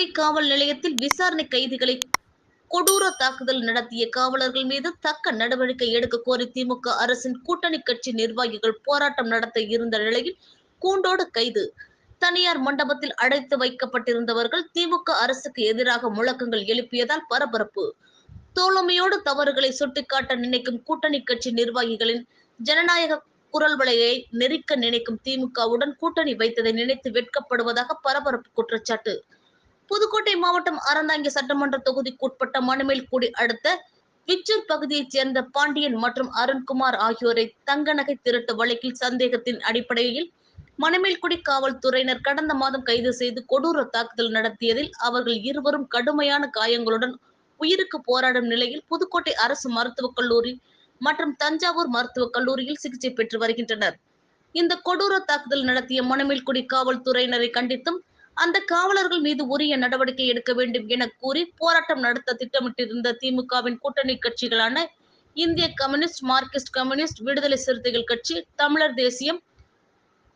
மணமேல்குடி காவல் நிலையத்தில் விசாரணை கைதிகளை கொடூர தாக்குதல் நடத்திய காவலர்கள் மீது தக்க நடவடிக்கை எடுக்க கோரி திமுக அரசின் கூட்டணி கட்சி நிர்வாகிகள் போராட்டம் நடத்த இருந்த நிலையில் கூண்டோடு கைது. தனியார் மண்டபத்தில் அடைத்து வைக்கப்பட்டிருந்தவர்கள் திமுக அரசுக்கு எதிராக முழக்கங்கள் எழுப்பியதால் பரபரப்பு. தோழமையோடு தவறுகளை சுட்டிக்காட்ட நினைக்கும் கூட்டணி கட்சி நிர்வாகிகளின் ஜனநாயக குரல் வலையை நெரிக்க நினைக்கும் திமுகவுடன் கூட்டணி வைத்ததை நினைத்து வெட்கப்படுவதாக பரபரப்பு குற்றச்சாட்டு. புதுக்கோட்டை மாவட்டம் அறந்தாங்கி சட்டமன்ற தொகுதிக்குட்பட்ட மணமேல்குடி அடுத்த விச்சூர் பகுதியைச் சேர்ந்த பாண்டியன் மற்றும் அருண்குமார் ஆகியோரை தங்க நகை திருட்டு வழக்கில் சந்தேகத்தின் அடிப்படையில் மணமேல்குடி காவல்துறையினர் கடந்த மாதம் கைது செய்து கொடூர தாக்குதல் நடத்தியதில் அவர்கள் இருவரும் கடுமையான காயங்களுடன் உயிருக்கு போராடும் நிலையில் புதுக்கோட்டை அரசு மருத்துவக் கல்லூரி மற்றும் தஞ்சாவூர் மருத்துவக் கல்லூரியில் சிகிச்சை பெற்று வருகின்றனர். இந்த கொடூர தாக்குதல் நடத்திய மணமேல்குடி காவல்துறையினரை கண்டித்தும் அந்த காவலர்கள் மீது உரிய நடவடிக்கை எடுக்க வேண்டும் என கூறி போராட்டம் நடத்த திட்டமிட்டிருந்த திமுகவின் கூட்டணி கட்சிகளான இந்திய கம்யூனிஸ்ட் மார்க்சிஸ்ட் கம்யூனிஸ்ட் விடுதலை சிறுத்தைகள் கட்சி தமிழர் தேசியம்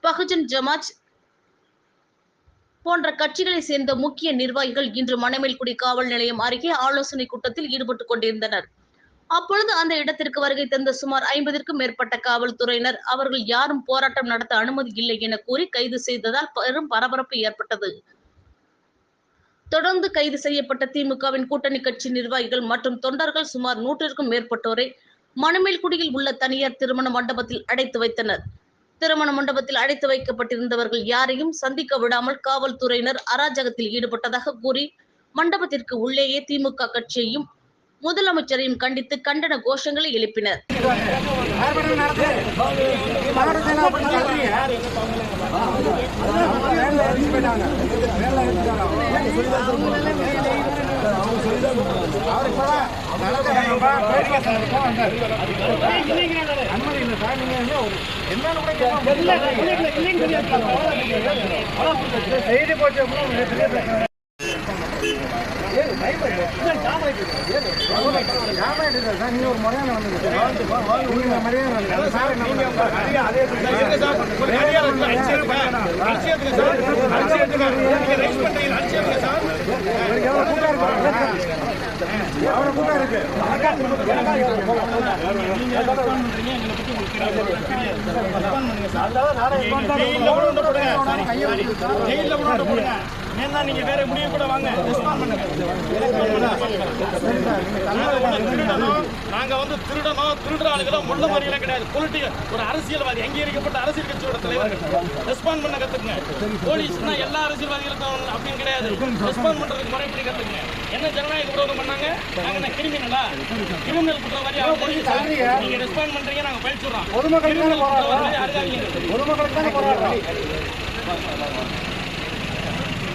பகுஜன் ஜமாஜ் போன்ற கட்சிகளை சேர்ந்த முக்கிய நிர்வாகிகள் இன்று மணமேல்குடி காவல் நிலையம் அருகே ஆலோசனை கூட்டத்தில் ஈடுபட்டுக் கொண்டிருந்தனர். அப்பொழுது அந்த இடத்திற்கு வருகை தந்த சுமார் ஐம்பதிற்கும் மேற்பட்ட காவல்துறையினர் அவர்கள் யாரும் போராட்டம் நடத்த அனுமதி இல்லை என கூறி கைது செய்ததால் பெரும் பரபரப்பு ஏற்பட்டது. தொடர்ந்து கைது செய்யப்பட்ட திமுகவின் கூட்டணி கட்சி நிர்வாகிகள் மற்றும் தொண்டர்கள் சுமார் நூற்றிற்கும் மேற்பட்டோரை மணமேல்குடியில் உள்ள தனியார் திருமண மண்டபத்தில் அடைத்து வைத்தனர். திருமண மண்டபத்தில் அடைத்து வைக்கப்பட்டிருந்தவர்கள் யாரையும் சந்திக்க விடாமல் காவல்துறையினர் அராஜகத்தில் ஈடுபட்டதாக கூறி மண்டபத்திற்கு உள்ளேயே திமுக கட்சியையும் முதலமைச்சரையும் கண்டித்து கண்டன கோஷங்களை எழுப்பினர் ஆர்ப்பாட்டம் நடத்து. மாவட்டத்தில் கூட இருக்கு. நீங்க ஏன்னா நீங்க வேற முடிவு கூட வாங்க. நாங்க வந்து திருடணும் திருடுற ஆளுகளும் முள்ள மாதிரிலாம் கிடையாது. பொலிட்டிக்கல் ஒரு அரசியல்வாதி அங்கீகரிக்கப்பட்ட அரசியல் கட்சியோட தலைவர்கள் ரெஸ்பாண்ட் பண்ண கத்துக்குங்க. போலீஸ்னா எல்லா அரசியல்வாதிகளுக்கும் அப்படின்னு கிடையாது. ரெஸ்பாண்ட் பண்றதுக்கு முறைப்படி கத்துக்குங்க. என்ன ஜனநாயக விரோதம் பண்ணாங்க? நாங்க என்ன கிரிமினலா? கிரிமினல் குற்றவாளி நீங்க ரெஸ்பாண்ட் பண்றீங்க நாங்க பயிற்சிடுறோம் பொதுமக்களுக்கு பொதுமக்களுக்கு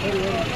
حلوة.